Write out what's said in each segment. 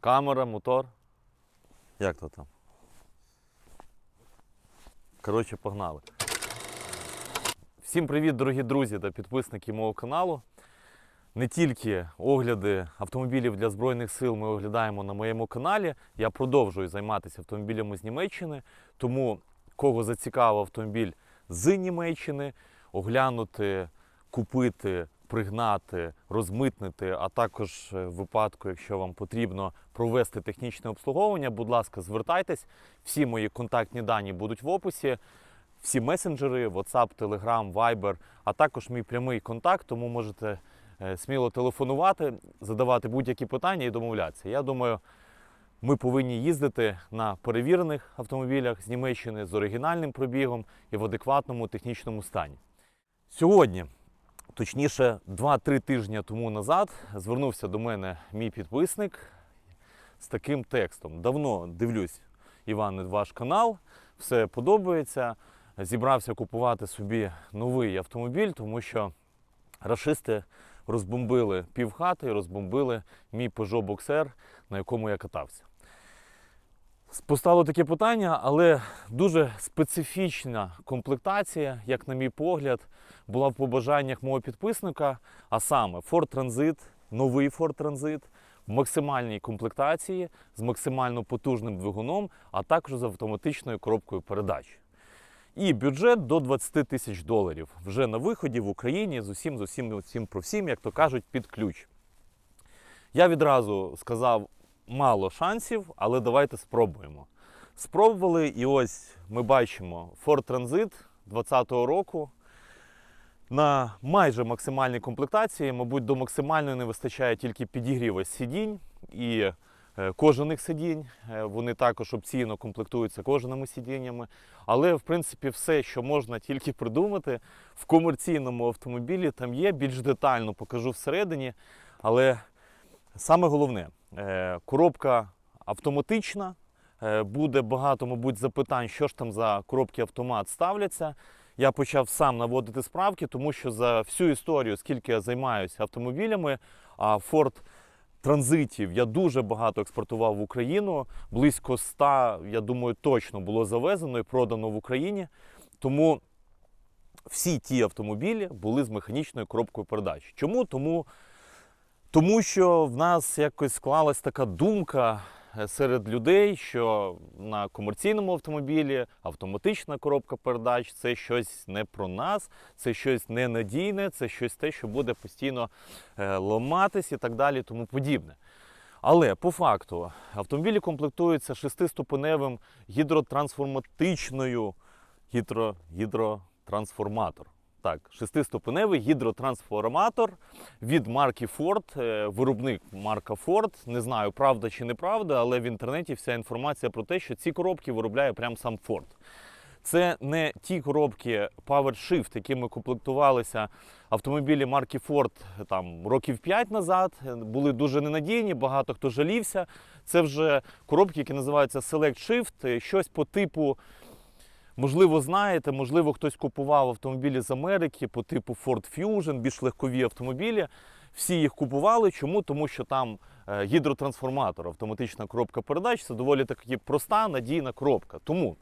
Камера, мотор. Як то там? Коротше, погнали. Всім привіт, дорогі друзі та підписники мого каналу. Не тільки огляди автомобілів для Збройних сил ми оглядаємо на моєму каналі. Я продовжую займатися автомобілями з Німеччини. Тому кого зацікавив автомобіль з Німеччини, оглянути, купити, пригнати, розмитнити, а також е, в випадку, якщо вам потрібно провести технічне обслуговування, будь ласка, звертайтесь. Всі мої контактні дані будуть в описі. Всі месенджери, WhatsApp, Telegram, Viber, а також мій прямий контакт, тому можете е, сміло телефонувати, задавати будь-які питання і домовлятися. Я думаю, ми повинні їздити на перевірених автомобілях з Німеччини з оригінальним пробігом і в адекватному технічному стані. Сьогодні, точніше, 2-3 тижні тому назад, звернувся до мене мій підписник з таким текстом. Давно дивлюсь, Іване, ваш канал, все подобається. Зібрався купувати собі новий автомобіль, тому що рашисти розбомбили півхати і розбомбили мій Peugeot Boxer, на якому я катався. Постало таке питання, але дуже специфічна комплектація, як на мій погляд, була в побажаннях мого підписника, а саме Ford Transit, новий Ford Transit в максимальній комплектації з максимально потужним двигуном, а також з автоматичною коробкою передач. І бюджет до 20 тисяч доларів вже на виході в Україні з усім, з усім, усім про всім, як то кажуть, під ключ. Я відразу сказав, мало шансів, але давайте спробуємо. Спробували, і ось ми бачимо Ford Transit 2020 року. На майже максимальній комплектації, мабуть, до максимальної не вистачає тільки підігріва сидінь і е, кожаних сидінь. Е, Вони також опційно комплектуються кожаними сидіннями. Але, в принципі, все, що можна тільки придумати в комерційному автомобілі, там є. Більш детально покажу всередині. Але саме головне, коробка автоматична. Е, Буде багато, мабуть, запитань, що ж там за коробки автомат ставляться. Я почав сам наводити справки, тому що за всю історію, скільки я займаюся автомобілями, а Ford транзитів я дуже багато експортував в Україну. Близько 100, я думаю, точно було завезено і продано в Україні. Тому всі ті автомобілі були з механічною коробкою передач. Чому? Тому, тому що в нас якось склалась така думка е, серед людей, що на комерційному автомобілі автоматична коробка передач це щось не про нас, це щось ненадійне, це щось те, що буде постійно е, ламатись і так далі, тому подібне. Але по факту автомобілі комплектуються шестиступеневим гідротрансформатичною гідро, гідротрансформатор. Так, шестиступеневий гідротрансформатор від марки Ford, е, виробник марка Ford. Не знаю, правда чи неправда, але в інтернеті вся інформація про те, що ці коробки виробляє прям сам Ford. Це не ті коробки PowerShift, якими комплектувалися автомобілі марки Ford там, років 5 назад. Були дуже ненадійні, багато хто жалівся. Це вже коробки, які називаються Select Shift, щось по типу. Можливо, знаєте, можливо, хтось купував автомобілі з Америки по типу Ford Fusion, більш легкові автомобілі. Всі їх купували. Чому? Тому що там е, гідротрансформатор, автоматична коробка передач це доволі таки проста, надійна коробка. Тому,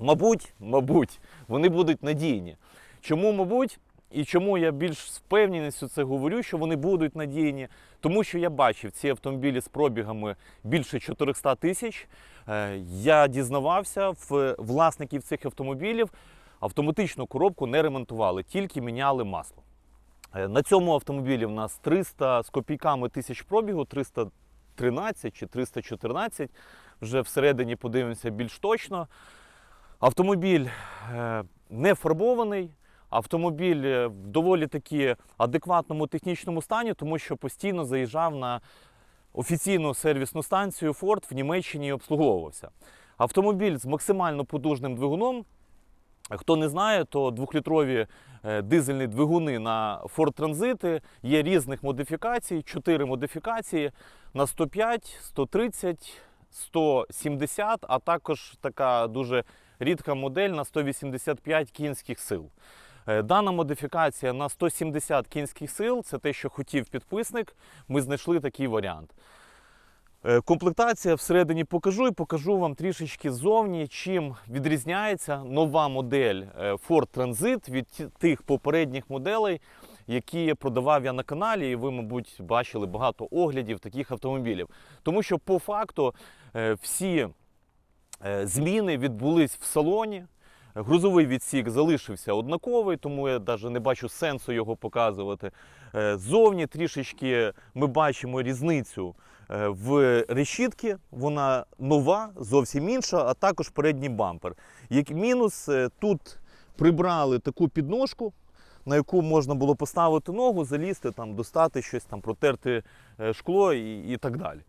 мабуть, мабуть, вони будуть надійні. Чому, мабуть? І чому я більш впевненістю це говорю, що вони будуть надійні? Тому що я бачив ці автомобілі з пробігами більше 400 тисяч. Е, Я дізнавався в власників цих автомобілів. Автоматичну коробку не ремонтували, тільки міняли масло. Е, На цьому автомобілі в нас 300 з копійками тисяч пробігу, 313 чи 314. Вже всередині подивимося більш точно. Автомобіль е, не фарбований. Автомобіль е, в доволі таки адекватному технічному стані, тому що постійно заїжджав на офіційну сервісну станцію Ford в Німеччині і обслуговувався. Автомобіль з максимально потужним двигуном. Хто не знає, то двохлітрові е, дизельні двигуни на Ford Transit є різних модифікацій, чотири модифікації на 105, 130, 170, а також така дуже рідка модель на 185 кінських сил. Е, Дана модифікація на 170 кінських сил це те, що хотів підписник. Ми знайшли такий варіант. Е, Комплектація всередині покажу і покажу вам трішечки ззовні, чим відрізняється нова модель е, Ford Transit від тих попередніх моделей, які продавав я на каналі, і ви, мабуть, бачили багато оглядів таких автомобілів. Тому що по факту всі зміни відбулись в салоні. Грузовий відсік залишився однаковий, тому я навіть не бачу сенсу його показувати. Е, Ззовні трішечки ми бачимо різницю е, в решітці. Вона нова, зовсім інша, а також передній бампер. Як мінус, е, тут прибрали таку підножку, на яку можна було поставити ногу, залізти, там, достати щось, там, протерти шкло і, і так далі.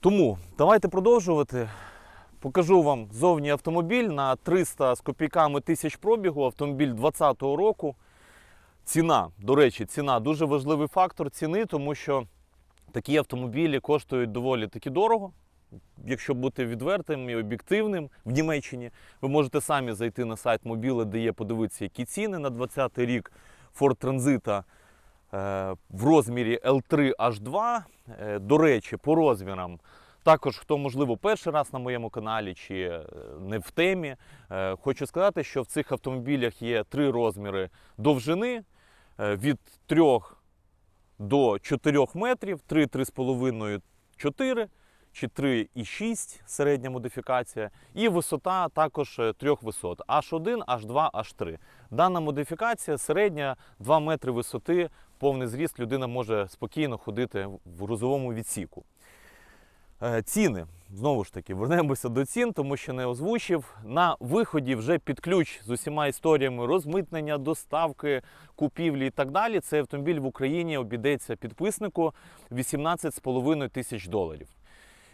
Тому давайте продовжувати. Покажу вам зовні автомобіль на 300 з копійками тисяч пробігу, автомобіль 2020 року. Ціна, до речі, ціна дуже важливий фактор ціни, тому що такі автомобілі коштують доволі таки дорого. Якщо бути відвертим і об'єктивним в Німеччині, ви можете самі зайти на сайт мобіли, де є подивитися, які ціни на 2020 рік Ford Transit е, в розмірі L3H2. Е, До речі, по розмірам також, хто, можливо, перший раз на моєму каналі чи е, не в темі, е, хочу сказати, що в цих автомобілях є три розміри довжини е, від 3 до 4 метрів, 3, 3,5, 4 чи 3,6 середня модифікація, і висота також трьох висот H1, H2, H3. Дана модифікація середня 2 метри висоти, повний зріст, людина може спокійно ходити в грузовому відсіку. Е, Ціни. Знову ж таки, вернемося до цін, тому що не озвучив. На виході вже під ключ з усіма історіями розмитнення, доставки, купівлі і так далі. Цей автомобіль в Україні обійдеться підписнику 18,5 тисяч доларів.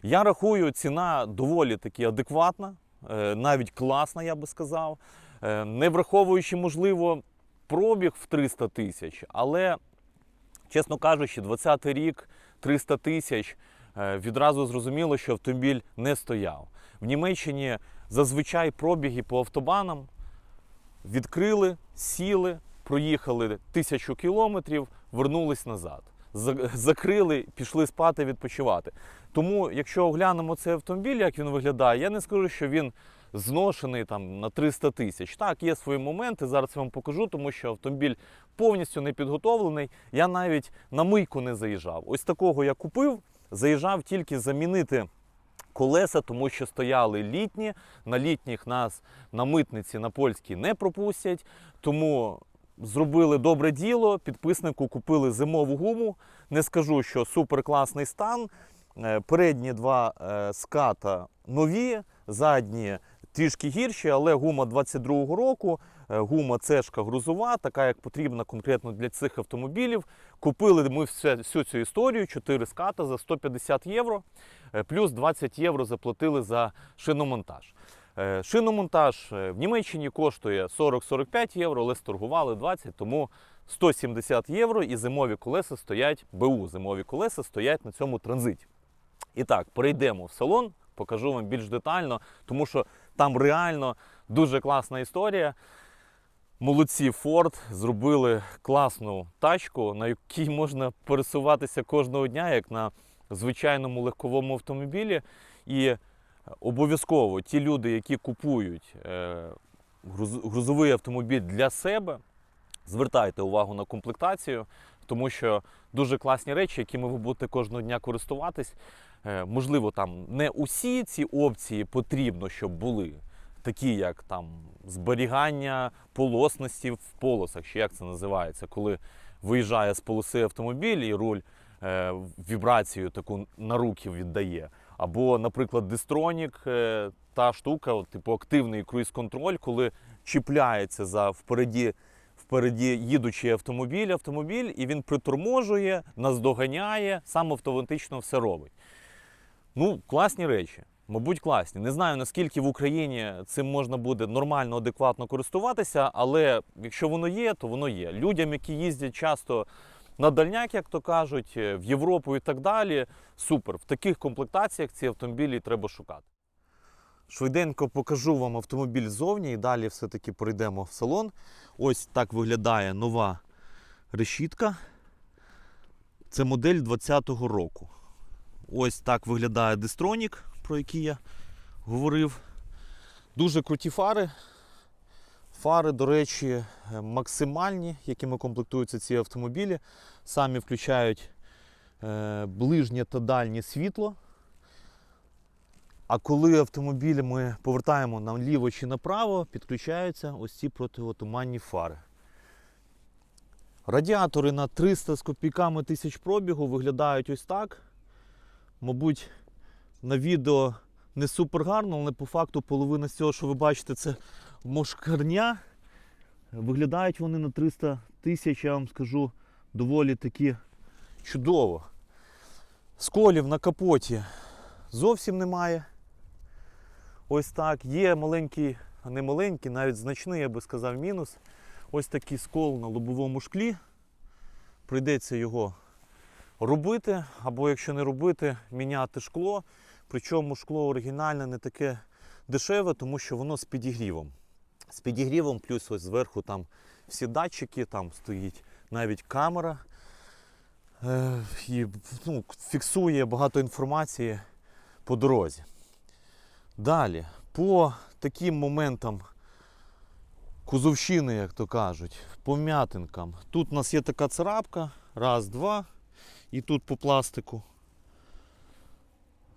Я рахую, ціна доволі таки адекватна, е, навіть класна, я би сказав. Е, Не враховуючи, можливо, пробіг в 300 тисяч, але, чесно кажучи, 20-й рік 300 тисяч відразу зрозуміло, що автомобіль не стояв. В Німеччині зазвичай пробіги по автобанам відкрили, сіли, проїхали тисячу кілометрів, вернулись назад. Закрили, пішли спати, відпочивати. Тому, якщо оглянемо цей автомобіль, як він виглядає, я не скажу, що він зношений там на 300 тисяч. Так, є свої моменти. Зараз я вам покажу, тому що автомобіль повністю не підготовлений. Я навіть на мийку не заїжджав. Ось такого я купив, заїжджав тільки замінити. Колеса, тому що стояли літні. На літніх нас на митниці на польській не пропустять. Тому зробили добре діло. Підписнику купили зимову гуму. Не скажу, що супер класний стан. Е, Передні два е, ската нові, задні трішки гірші, але гума 22-го року. Е, Гума цешка грузова, така як потрібна конкретно для цих автомобілів. Купили ми всю цю історію, 4 ската за 150 євро, е, плюс 20 євро заплатили за шиномонтаж. Е, Шиномонтаж в Німеччині коштує 40-45 євро, але сторгували 20, тому 170 євро і зимові колеса стоять, БУ зимові колеса стоять на цьому транзиті. І так, перейдемо в салон, покажу вам більш детально, тому що там реально дуже класна історія. Молодці Ford зробили класну тачку, на якій можна пересуватися кожного дня, як на звичайному легковому автомобілі. І обов'язково ті люди, які купують е, груз- грузовий автомобіль для себе, звертайте увагу на комплектацію, тому що дуже класні речі, якими ви будете кожного дня користуватись. Е, Можливо, там не усі ці опції потрібно, щоб були. Такі, як там зберігання полосності в полосах, чи як це називається, коли виїжджає з полоси автомобіль і руль е, вібрацію таку на руки віддає. Або, наприклад, дистронік, е, та штука, типу активний круїз-контроль, коли чіпляється за впереді, впереді їдучий автомобіль, автомобіль, і він приторможує, наздоганяє, сам автоматично все робить. Ну, класні речі. Мабуть, класні. Не знаю, наскільки в Україні цим можна буде нормально, адекватно користуватися, але якщо воно є, то воно є. Людям, які їздять часто на дальняк, як то кажуть, е, в Європу і так далі, супер. В таких комплектаціях ці автомобілі треба шукати. Швиденько покажу вам автомобіль ззовні і далі все-таки пройдемо в салон. Ось так виглядає нова решітка. Це модель 2020 року. Ось так виглядає Дестронік, про який я говорив. Дуже круті фари. Фари, до речі, е, максимальні, якими комплектуються ці автомобілі. Самі включають е, ближнє та дальнє світло. А коли автомобіль ми повертаємо наліво чи направо, підключаються ось ці противотуманні фари. Радіатори на 300 з копійками тисяч пробігу виглядають ось так. Мабуть, на відео не супер гарно, але по факту половина з цього, що ви бачите, це мошкарня. Виглядають вони на 300 тисяч, я вам скажу, доволі таки чудово. Сколів на капоті зовсім немає. Ось так. Є маленький, а не маленький, навіть значний, я би сказав, мінус. Ось такий скол на лобовому шклі. Прийдеться його робити, або якщо не робити, міняти шкло. Причому шкло оригінальне не таке дешеве, тому що воно з підігрівом. З підігрівом, плюс ось зверху там всі датчики, там стоїть навіть камера. Е, і, ну, фіксує багато інформації по дорозі. Далі, по таким моментам кузовщини, як то кажуть, по м'ятинкам. Тут у нас є така царапка, раз, два, і тут по пластику.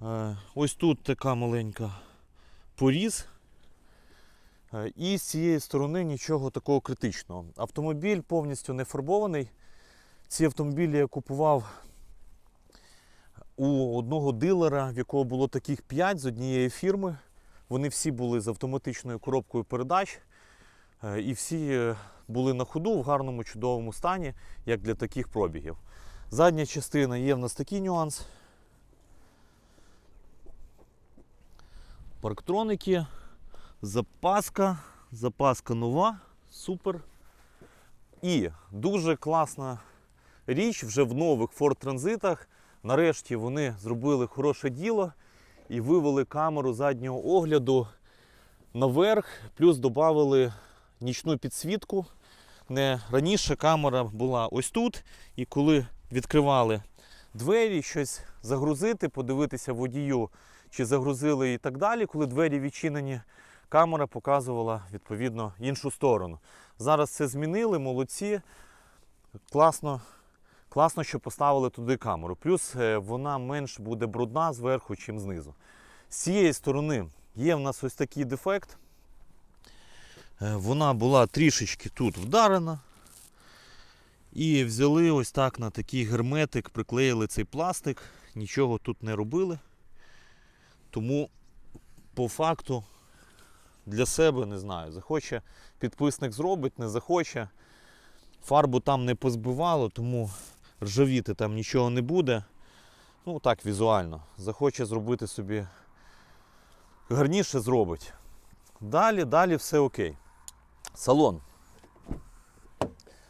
Е, Ось тут така маленька поріз. Е, І з цієї сторони нічого такого критичного. Автомобіль повністю не фарбований. Ці автомобілі я купував у одного дилера, в якого було таких 5 з однієї фірми. Вони всі були з автоматичною коробкою передач. Е, І всі були на ходу в гарному, чудовому стані, як для таких пробігів. Задня частина є в нас такий нюанс. Парктроники, запаска, запаска нова, супер. І дуже класна річ вже в нових Ford транзитах. Нарешті вони зробили хороше діло і вивели камеру заднього огляду наверх, плюс додали нічну підсвітку. Не раніше камера була ось тут, і коли відкривали двері, щось загрузити, подивитися водію, чи загрузили і так далі. Коли двері відчинені, камера показувала відповідно іншу сторону. Зараз це змінили, молодці. Класно, класно, що поставили туди камеру. Плюс е, вона менш буде брудна зверху, чим знизу. З цієї сторони є в нас ось такий дефект. Е, Вона була трішечки тут вдарена. І взяли ось так на такий герметик, приклеїли цей пластик, нічого тут не робили. Тому по факту для себе не знаю. Захоче підписник зробить, не захоче. Фарбу там не позбивало, тому ржавіти там нічого не буде. Ну так, візуально. Захоче зробити собі гарніше зробить. Далі, далі все окей. Салон.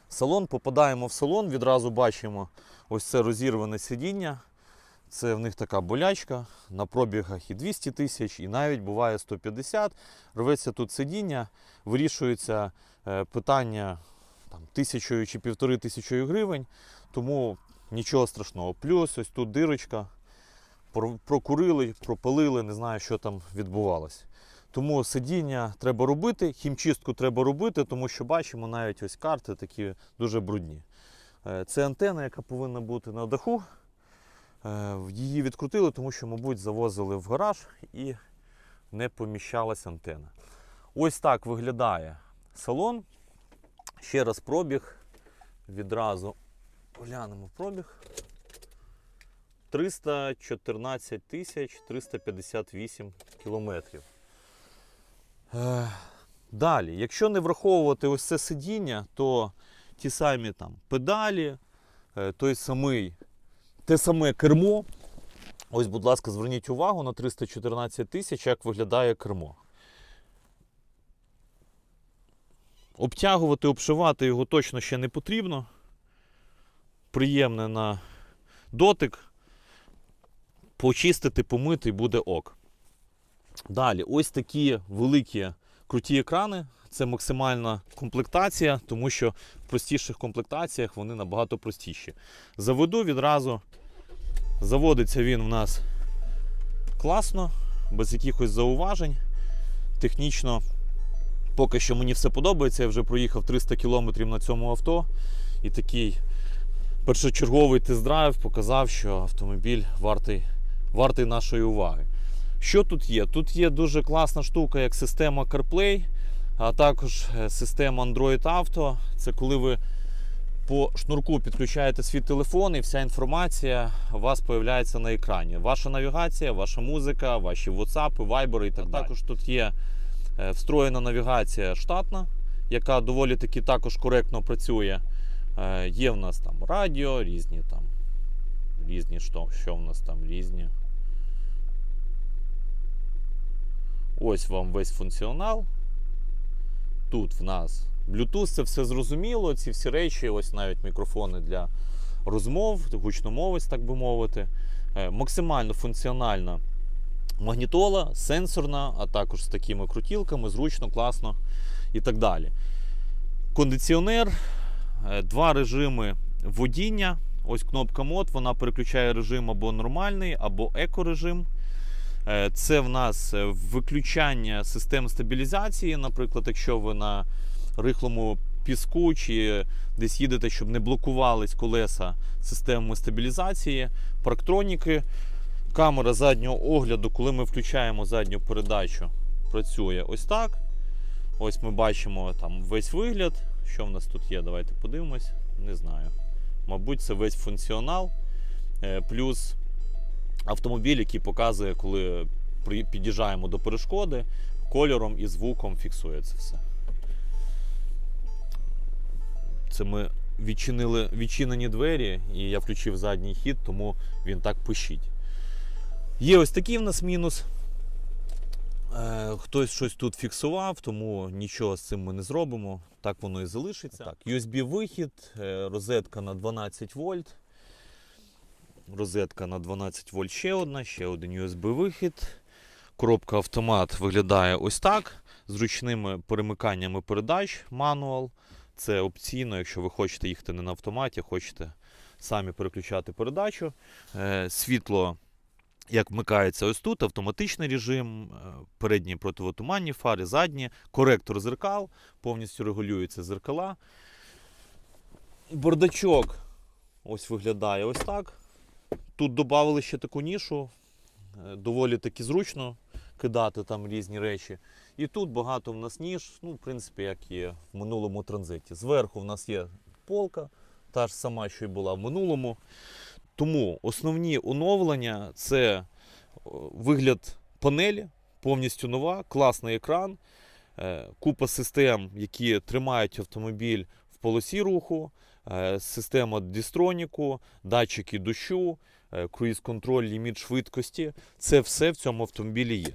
Салон, попадаємо в салон, відразу бачимо ось це розірване сидіння. Це в них така болячка. На пробігах і 200 тисяч, і навіть буває 150. Рветься тут сидіння, вирішується е, питання там, тисячою чи півтори тисячою гривень, тому нічого страшного. Плюс ось тут дирочка. Прокурили, пропалили, не знаю, що там відбувалося. Тому сидіння треба робити, хімчистку треба робити, тому що бачимо навіть ось карти такі дуже брудні. Е, Це антена, яка повинна бути на даху. Е, Її відкрутили, тому що, мабуть, завозили в гараж і не поміщалась антена. Ось так виглядає салон. Ще раз пробіг. Відразу глянемо пробіг. 314 тисяч 358 кілометрів. Е, Далі, якщо не враховувати ось це сидіння, то ті самі там педалі, е, той самий, те саме кермо. Ось, будь ласка, зверніть увагу на 314 тисяч, як виглядає кермо. Обтягувати, обшивати його точно ще не потрібно. Приємне на дотик. Почистити, помити і буде ок. Далі, ось такі великі круті екрани. Це максимальна комплектація, тому що в простіших комплектаціях вони набагато простіші. Заведу відразу Заводиться він в нас класно, без якихось зауважень. Технічно поки що мені все подобається. Я вже проїхав 300 км на цьому авто. І такий першочерговий тест-драйв показав, що автомобіль вартий, вартий нашої уваги. Що тут є? Тут є дуже класна штука, як система CarPlay, а також е, система Android Auto. Це коли ви по шнурку підключаєте свій телефон, і вся інформація у вас з'являється на екрані. Ваша навігація, ваша музика, ваші WhatsApp, Viber і так далі. Також тут є е, встроєна навігація штатна, яка доволі таки також коректно працює. Е, Є в нас там радіо, різні там. Різні що, що в нас там різні. Ось вам весь функціонал. Тут в нас Bluetooth, це все зрозуміло. Ці всі речі, ось навіть мікрофони для розмов, гучномовець, так би мовити. Е, Максимально функціональна магнітола, сенсорна, а також з такими крутілками, зручно, класно і так далі. Кондиціонер, е, два режими водіння. Ось кнопка мод, вона переключає режим або нормальний, або екорежим. Е, Це в нас е, виключання систем стабілізації. Наприклад, якщо ви на рихлому піску чи десь їдете, щоб не блокувались колеса системами стабілізації, парктроніки. Камера заднього огляду, коли ми включаємо задню передачу, працює ось так. Ось ми бачимо там весь вигляд. Що в нас тут є? Давайте подивимось. Не знаю. Мабуть, це весь функціонал. Е, Плюс автомобіль, який показує, коли під'їжджаємо до перешкоди, кольором і звуком фіксує це все. Це ми відчинили відчинені двері, і я включив задній хід, тому він так пищить. Є ось такий в нас мінус. Е, Хтось щось тут фіксував, тому нічого з цим ми не зробимо. Так воно і залишиться. Так, USB-вихід, е, розетка на 12 вольт. Розетка на 12 вольт ще одна, ще один USB-вихід. Коробка автомат виглядає ось так. З ручними перемиканнями передач мануал. Це опційно, якщо ви хочете їхати не на автоматі, хочете самі переключати передачу. Е, Світло як вмикається ось тут, автоматичний режим, е, передні противотуманні фари, задні, коректор зеркал, повністю регулюються зеркала. Бардачок ось виглядає ось так. Тут додали ще таку нішу, е, доволі таки зручно кидати там різні речі. І тут багато в нас ніж, ну, в принципі, як і в минулому транзиті. Зверху в нас є полка, та ж сама, що й була в минулому. Тому основні оновлення це вигляд панелі, повністю нова, класний екран, е, купа систем, які тримають автомобіль в полосі руху, е, система дістроніку, датчики дощу, е, круїз-контроль, ліміт швидкості. Це все в цьому автомобілі є.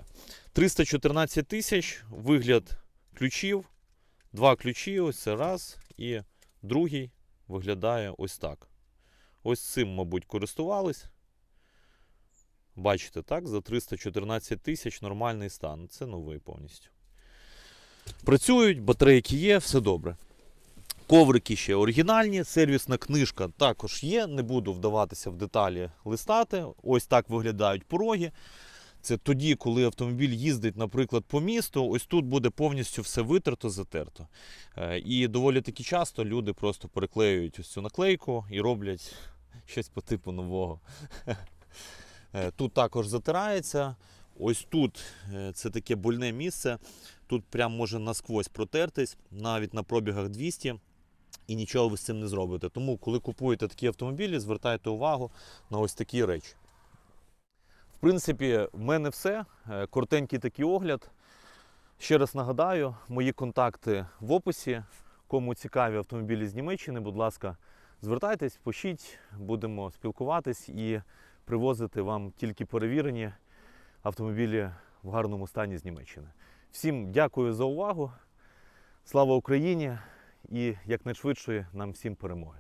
314 тисяч, вигляд ключів, два ключі, ось це раз, і другий виглядає ось так. Ось цим, мабуть, користувались. Бачите, так? За 314 тисяч нормальний стан. Це новий повністю. Працюють, батарейки є, все добре. Коврики ще оригінальні, сервісна книжка також є. Не буду вдаватися в деталі листати. Ось так виглядають пороги. Це тоді, коли автомобіль їздить, наприклад, по місту, ось тут буде повністю все витерто, затерто. Е, І доволі таки часто люди просто переклеюють ось цю наклейку і роблять щось по типу нового. Е, Тут також затирається. Ось тут е, це таке больне місце. Тут прям може насквозь протертись, навіть на пробігах 200. І нічого ви з цим не зробите. Тому, коли купуєте такі автомобілі, звертайте увагу на ось такі речі. В принципі, в мене все. Е, Коротенький такий огляд. Ще раз нагадаю, мої контакти в описі. Кому цікаві автомобілі з Німеччини, будь ласка, звертайтесь, пишіть, будемо спілкуватись і привозити вам тільки перевірені автомобілі в гарному стані з Німеччини. Всім дякую за увагу. Слава Україні і якнайшвидшої нам всім перемоги.